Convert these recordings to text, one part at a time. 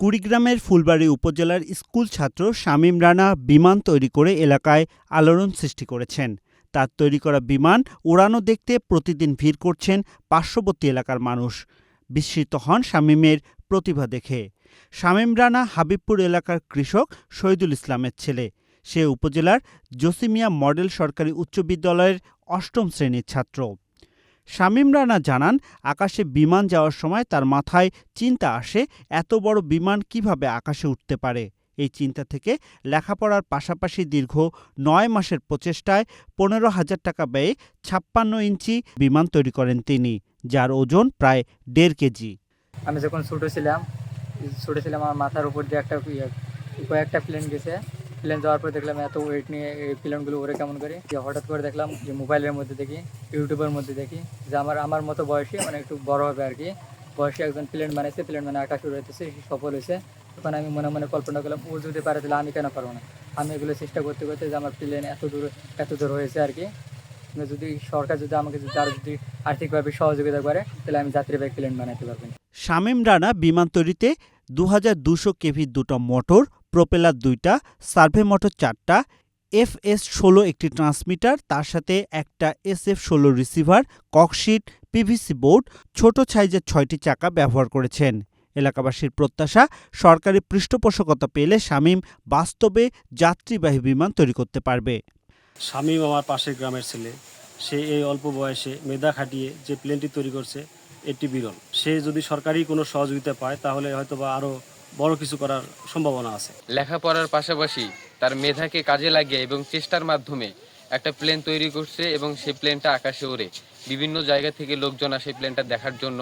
কুড়িগ্রামের ফুলবাড়ী উপজেলার স্কুল ছাত্র শামীম রানা বিমান তৈরি করে এলাকায় আলোড়ন সৃষ্টি করেছেন। তার তৈরি করা বিমান উড়ানো দেখতে প্রতিদিন ভিড় করছেন পার্শ্ববর্তী এলাকার মানুষ। বিস্মিত হন শামীমের প্রতিভা দেখে। শামীম রানা হাবিবপুর এলাকার কৃষক শহীদুল ইসলামের ছেলে। সে উপজেলার জসিমিয়া মডেল সরকারি উচ্চ বিদ্যালয়ের অষ্টম শ্রেণির ছাত্র। শামীম রানা জানান আকাশে বিমান যাওয়ার সময় তার মাথায় চিন্তা আসে এত বড় বিমান কীভাবে আকাশে উঠতে পারে? এই চিন্তা থেকে লেখাপড়ার পাশাপাশি দীর্ঘ নয় মাসের প্রচেষ্টায় পনেরো হাজার টাকা ব্যয়ে ছাপ্পান্ন ইঞ্চি বিমান তৈরি করেন তিনি যার ওজন প্রায় দেড় কেজি। আমি যখন ছোটো ছিলাম ছোটো ছিলাম আমার মাথার উপর দিয়ে একটা ইয়ে, কয়েকটা প্লেন গেছে। প্লেন যাওয়ার পর দেখলাম এত ওয়েট নিয়ে এই প্লেনগুলো ওরে কেমন করে? যে হঠাৎ করে দেখলাম যে মোবাইলের মধ্যে দেখি, ইউটিউবের মধ্যে দেখি, যে আমার আমার মতো বয়সে মানে একটু বড় হবে আর কি। বয়সে একজন প্লেন বানাইছে প্লেন মানে আকাশ উড়াইতেছে সে সফল হয়েছে। তখন আমি মনে মনে কল্পনা করলাম, ও যদি পারে তাহলে আমি কেন পারব না? আমি এগুলো চেষ্টা করতে করতে যে আমার প্লেন এত দূর এত দূর হয়েছে আর কি। যদি সরকার যদি আমাকে যদি যদি আর্থিকভাবে সহযোগিতা করে, তাহলে আমি যাত্রীবাহী প্লেন বানাতে পারব। শামীম রানা বিমান তৈরিতে দু হাজার দুশো কেভির দুটো মোটর প্রোপেলার দুইটা, সার্ভে মোটর চারটা এফ এস ষোলো একটি ট্রান্সমিটার, তার সাথে একটা এস এফ ষোলো receiver cork sheet PVC board, ছোট সাইজের ছয়টি চাকা ব্যবহার করেছেন। এলাকাবাসীর প্রত্যাশা, সরকারি পৃষ্ঠপোষকতা পেলে শামীম বাস্তবে যাত্রীবাহী বিমান তৈরি করতে পারবে। শামীম আমার পাশের গ্রামের ছেলে। সে এই অল্প বয়সে মেধা খাটিয়ে যে প্লেনটি তৈরি করছে, এটি বিরল। সে যদি সরকারি কোনো সহযোগিতা পায়, তাহলে হয়তো বা আরও বড় কিছু করার সম্ভাবনা আছে। লেখাপড়ার পাশাপাশি তার মেধাকে কাজে লাগিয়ে এবং চেষ্টার মাধ্যমে একটা প্লেন তৈরি করছে এবং সেই প্লেনটা আকাশে ওড়ে। বিভিন্ন জায়গা থেকে লোকজন আসে প্লেনটা দেখার জন্য।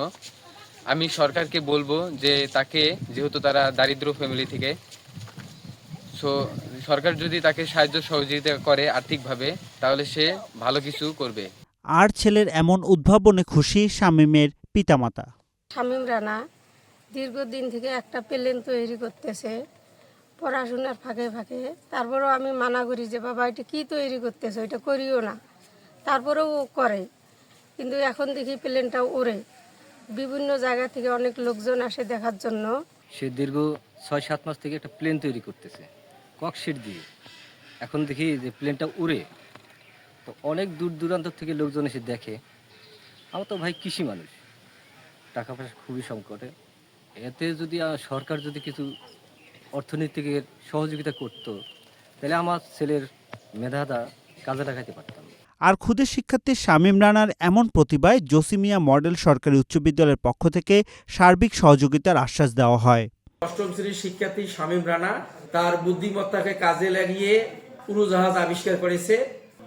আমি সরকারকে বলব যে তাকে যেহেতু তারা দারিদ্র ফ্যামিলি থেকে সো সরকার যদি তাকে সাহায্য সহযোগিতা করে আর্থিকভাবে তাহলে সে ভালো কিছু করবে। আর ছেলের এমন উদ্ভাবনে খুশি শামীমের পিতামাতা। শামীম রানা দীর্ঘদিন থেকে একটা প্লেন তৈরি করতেছে, পড়াশোনার ফাঁকে ফাঁকে। তারপরেও আমি মানা করি যে, বাবা, এটা কী তৈরি করতেছে? এটা করিও না। তারপরেও ও করে। কিন্তু এখন দেখি প্লেনটা ওড়ে। বিভিন্ন জায়গা থেকে অনেক লোকজন আসে দেখার জন্য। সে দীর্ঘ ছয়, সাত মাস থেকে একটা প্লেন তৈরি করতেছে ককশিট দিয়ে। এখন দেখি যে প্লেনটা উড়ে। তো অনেক দূর দূরান্ত থেকে লোকজন এসে দেখে, আমার তো ভাই কৃষি মানুষ। টাকা পয়সা খুবই সংকটে। এতে যদি সরকার যদি কিছু অর্থনৈতিক সহযোগিতা করতো তাহলে আমার ছেলের মেধাটা কাজে লাগাইতে পারতাম। আর ক্ষুদে শিক্ষার্থী শামীম রানার এমন প্রতিভায় জসিমিয়া মডেল সরকারি উচ্চ বিদ্যালয়ের পক্ষ থেকে সার্বিক সহযোগিতার আশ্বাস দেওয়া হয়। অষ্টম শ্রেণির শিক্ষার্থী শামীম রানা তার বুদ্ধিমত্তাকে কাজে লাগিয়ে উড়োজাহাজ আবিষ্কার করেছে।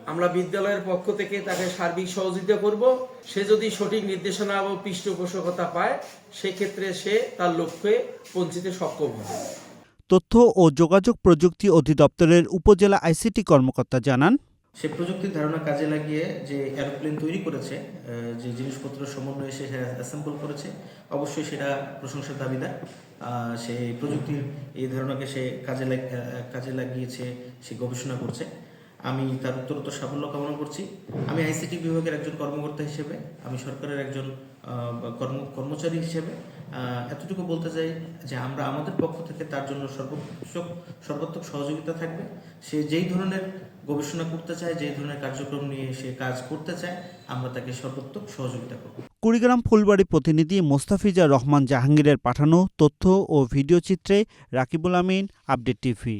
আমরা বিদ্যালয়ের পক্ষ থেকে তাকে সার্বিক সহযোগিতা করব। সে যদি সঠিক নির্দেশনা ও পৃষ্ঠপোষকতা পায় সেক্ষেত্রে সে তার লক্ষ্যে পৌঁছিতে সক্ষম হবে। তথ্য ও যোগাযোগ প্রযুক্তি অধিদপ্তরের উপজেলা আইসিটি কর্মকর্তা জানান সে প্রযুক্তির ধারণা কাজে লাগিয়ে যে এরোপ্লেন তৈরি করেছে আহ, যে জিনিসপত্র সমন্বয়ে সে অ্যাসেম্বল করেছে অবশ্যই সেটা প্রশংসার দাবিদার। আহ, সে প্রযুক্তির এই ধারণাকে সে কাজে লাগ- কাজে লাগিয়েছে সে গবেষণা করছে। আমি তার উত্তরোত্তর সাফল্য কামনা করছি। আমি আইসিটি বিভাগের একজন কর্মকর্তা হিসেবে, আমি সরকারের একজন কর্ম, কর্মচারী হিসেবে এতটুকু বলতে চাই যে আমরা আমাদের পক্ষ থেকে তার জন্য সর্বোচ্চ সর্বাত্মক সহযোগিতা থাকবে। সে যেই ধরনের গবেষণা করতে চায়, যেই ধরনের কার্যক্রম নিয়ে সে কাজ করতে চায়, আমরা তাকে সর্বোত্তক সহযোগিতা করব। কুড়িগ্রাম ফুলবাড়ি প্রতিনিধি মোস্তাফিজা রহমান জাহাঙ্গীরের পাঠানো তথ্য ও ভিডিও চিত্রে রাকিবুল আমিন, আপডেট টিভি।